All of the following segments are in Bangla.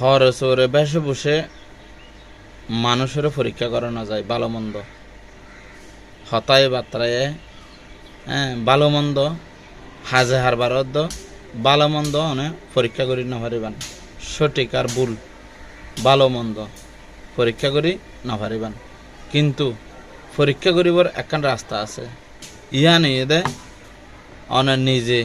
হরে সরে বেসে বসে মানুষেরও পরীক্ষা করানো যায়, ভালো মন্দ। হতায় বাত্রায় হ্যাঁ ভালো মন্দ, হাজে হারবার ভালো মন্দ অনেক পরীক্ষা করি না পারিবান সঠিক আর ভুল, ভালো মন্দ, পরীক্ষা করি না পারিবান কিন্তু পরীক্ষা করিবার একখান রাস্তা আছে। ইয়া নিয়ে দে অনেক নিজে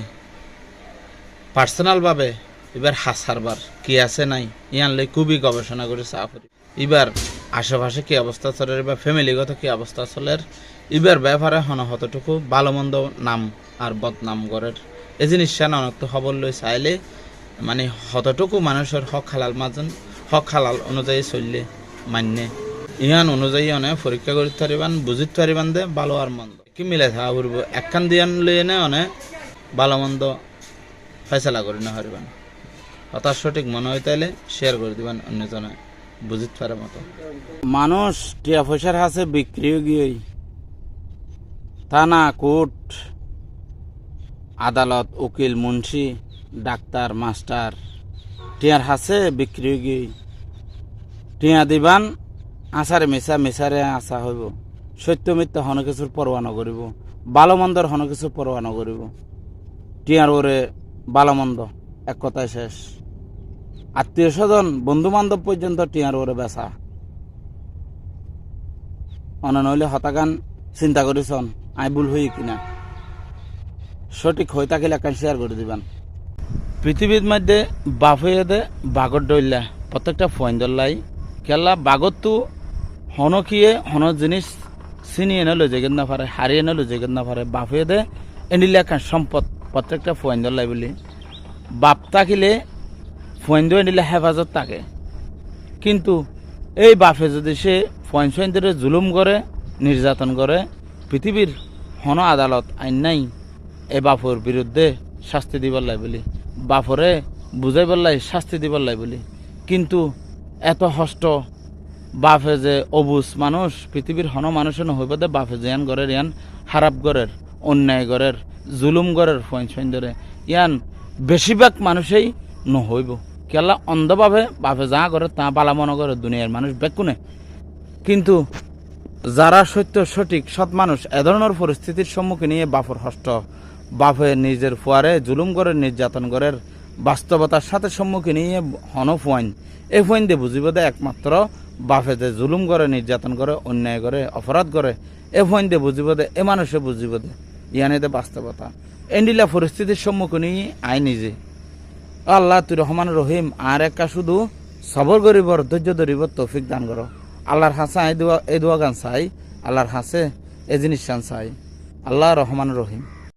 পার্সোনালভাবে এবার হাসারবার কি আছে নাই? ইয়ানলে খুবই গবেষণা করে চা করি এবার আশেপাশে কি অবস্থা চলে বা ফ্যামিলিগত কি অবস্থা চলে এবার ব্যাপারে হন হতটুকু। ভালো মন্দ নাম আর বদনাম গড়ের। এই জিনিসটা না অনেক খবর লই চাইলে মানে হতটুকু মানুষের হক হালাল মাজন, হক হালাল অনুযায়ী চললে মান্যে। ইহান অনুযায়ী অনেক পরীক্ষা করতে পারিবান, বুঝিতে পারিবান দে, ভালো আর মন্দ। কি মিলে থাকা ঘুরবো একখান দিয়ান লইয়ে নে অনেক ভালো মন্দ ফয়সলা করে না পারিবান হতাশ সঠিক মনে হয় তাইলে শেয়ার করে দিবেন অন্যজনে, বুঝিতে পারে মতো। মানুষ টিয়া পয়সার হাসে বিক্রি গিয়ে থানা, কোর্ট, আদালত, উকিল, মুন্সি, ডাক্তার, মাস্টার, টিয়ার হাসে বিক্রি গিয়ে টিয়া দিবান আসারে মিশা মিশারে আসা হইব। সত্য মিথ্যা হন কিছুর পরোয়া নকরিব ভালো মন্দর হন কিছুর পরোয়া নকরিব টিয়ার ওরে ভালো মন্দ। এক কথায় শেষ। আত্মীয় স্বজন বন্ধু বান্ধব পর্যন্ত টিয়ার ওরে বেচা। অন নইলে হতাগান, চিন্তা করিছন আই ভুল হই কিনা। সঠিক হয়ে থাকিলে একটা শেয়ার করে দিবান। পৃথিবীর মধ্যে বাপ হয়ে দে বাগর ডইলা প্রত্যেকটা ফোন দল্লাই কেলা বাগর তো হনকিয়ে হন জিনিস চিনিয়ে এনে লই যেগেন না পারে হারিয়ে এনে লই যেগেন না পারে বাপ হয়ে দে এনিলে একটা সম্পদ প্রত্যেকটা ফোন দল্লাই বলি। বাপ থাকিলে ফোন দিয়ে নিলে হেফাজত থাকে। কিন্তু এই বাপে যদি সে ফোন সোন ধরে জুলুম করে নির্যাতন করে পৃথিবীর হন আদালত আইন নাই এই বাপর বিরুদ্ধে শাস্তি দিবার লাই বলি বাপরে বুঝাইবার লাই শাস্তি দিবার লাই বলি। কিন্তু এত হষ্ট বাপে যে অবুজ মানুষ পৃথিবীর হন মানুষের নহইব দে, বাপে যে গড়ের ইয়ান হারাপ গড়ের অন্যায় গড়ের জুলুম গড়ের ফোন সোন ধরে ইয়ান বেশিরভাগ মানুষেই নহইব। কেলা অন্ধভাবে বাপে যা করে তা বালা মনে করে দুনিয়ার মানুষ বেকুনে। কিন্তু যারা সত্য, সঠিক, সৎ মানুষ, এ ধরনের পরিস্থিতির সম্মুখীন নিয়ে বাপর হষ্ট। বাপে নিজের ফুয়ারে জুলুম করে, নির্যাতন করে, বাস্তবতার সাথে সম্মুখীন নিয়ে হন ফুয়াইন। এই ফুয়াইন দিয়ে বুঝিব দে একমাত্র বাপে যে জুলুম করে, নির্যাতন করে, অন্যায় করে, অপরাধ করে, এ ফুয়াইন দিয়ে বুঝিব দে এ মানুষে বুঝিব দে ইয়ানে দে বাস্তবতা। এন্ডিলা পরিস্থিতির সম্মুখীন আই নিজে। আল্লাহ তুই রহমান রহিম, আর একা শুধু সবর গরিবর ধৈর্য ধরিবর তৌফিক দান করো। আল্লাহর হাসা এই দোয়া এই দোয়া গান চাই, আল্লাহর হাসে এই জিনিস চান চাই। আল্লাহ রহমান রহিম।